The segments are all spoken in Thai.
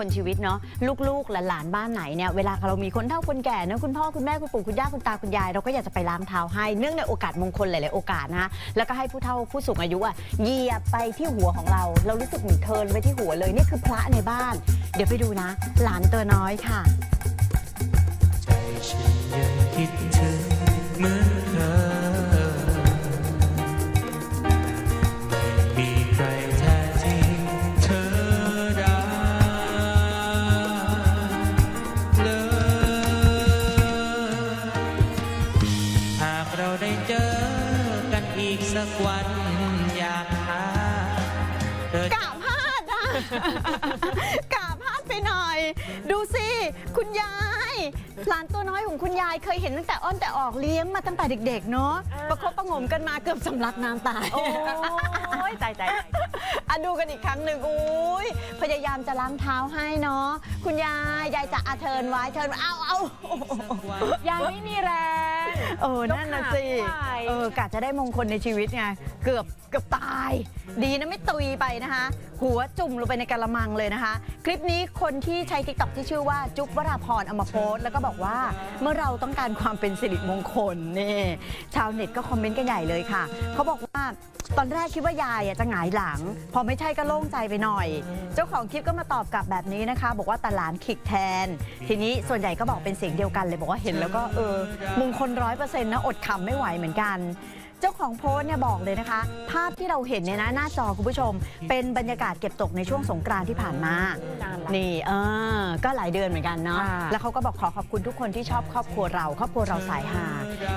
คลชีวิตเนาะลูกๆและหลานบ้านไหนเนี่ยเวลาเรามีคนเฒ่าคนแก่เนะคุณพ่อคุณแม่คุณปู่คุณย่าคุณตาคุณยาย เราก็อยากจะไปล้างเท้าให้เนื่องในโอกาสมงคลหลายๆโอกาสนะคะแล้วก็ให้ผู้เฒ่าผู้สูงอายุอะเหยียบไปที่หัวของเรา เรารู้สึกเหมือนเทินไปที่หัวเลยนี่คือพระในบ้าน เดี๋ยวไปดูนะ หลานตัวน้อยค่ะใจฉันยังคิด เราได้เจอกันอีกสักวันอยากหาเธอ กะพลาดอะ กะพลาดไปหน่อย ดูสิ คุณยาย หลานตัวน้อยของคุณยายเคยเห็นตั้งแต่อ้อนแต่ออกเลี้ยงมาตั้งแต่เด็ก ๆ เนาะประคบประหงมกันมาเกือบสำลักน้ำตายโอ้ยตายตายตายอะดูกันอีกครั้งหนึ่งอุ้ยพยายามจะล้างเท้าให้เนาะคุณยายยายจะอาเทิร์นไว้เทิร์นไว้เอาเอายายไม่มีแรงเออนั่นน่ะสิยกขาไม่ไหวเออกะจะได้มงคลในชีวิตไงเกือบเกือบตาย ดีนะไม่ตุยไปนะคะ หัวจุ่มลงไปในกระมังเลยนะคะ คลิปนี้คนที่ใช้ทิกตอกที่ชื่อว่าจุ๊บวราพรเอามาโพสต์แล้วก็บอกว่าเมื่อเราต้องการความเป็นสิริมงคลนี่ชาวเน็ตก็คอมเมนต์กันใหญ่เลยค่ะเขาบอกว่าตอนแรกคิดว่ายายอะจะหงายหลัง พอไม่ใช่ก็โล่งใจไปหน่อย เจ้าของคลิปก็มาตอบกลับแบบนี้นะคะ บอกว่าแต่หลานขิกแทน ทีนี้ส่วนใหญ่ก็บอกเป็นเสียงเดียวกันเลยบอกว่าเห็นแล้วก็เออมงคลร้อยเปอร์เซ็นต์นะอดขำไม่ไหวเหมือนกัน เจ้าของโพสต์เนี่ยบอกเลยนะคะ ภาพที่เราเห็นเนี่ยนะหน้าจอคุณผู้ชม เป็นบรรยากาศเก็บตกในช่วงสงกรานต์ที่ผ่านมา นานละ นี่เออก็หลายเดือนเหมือนกันเนาะ ค่ะแล้วเขาก็บอกขอขอบคุณทุกคนที่ชอบครอบครัวเรา ครอบครัวเราสายฮา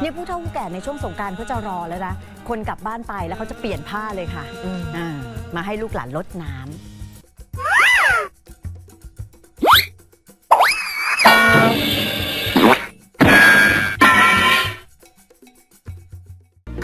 เนี่ยผู้เฒ่าผู้แก่ในช่วงสงกรารเขาจะรอแล้วนะ คนกลับบ้านไปแล้วเขาจะเปลี่ยนผ้าเลยค่ะอ่ามาให้ลูกหลานลดน้ำ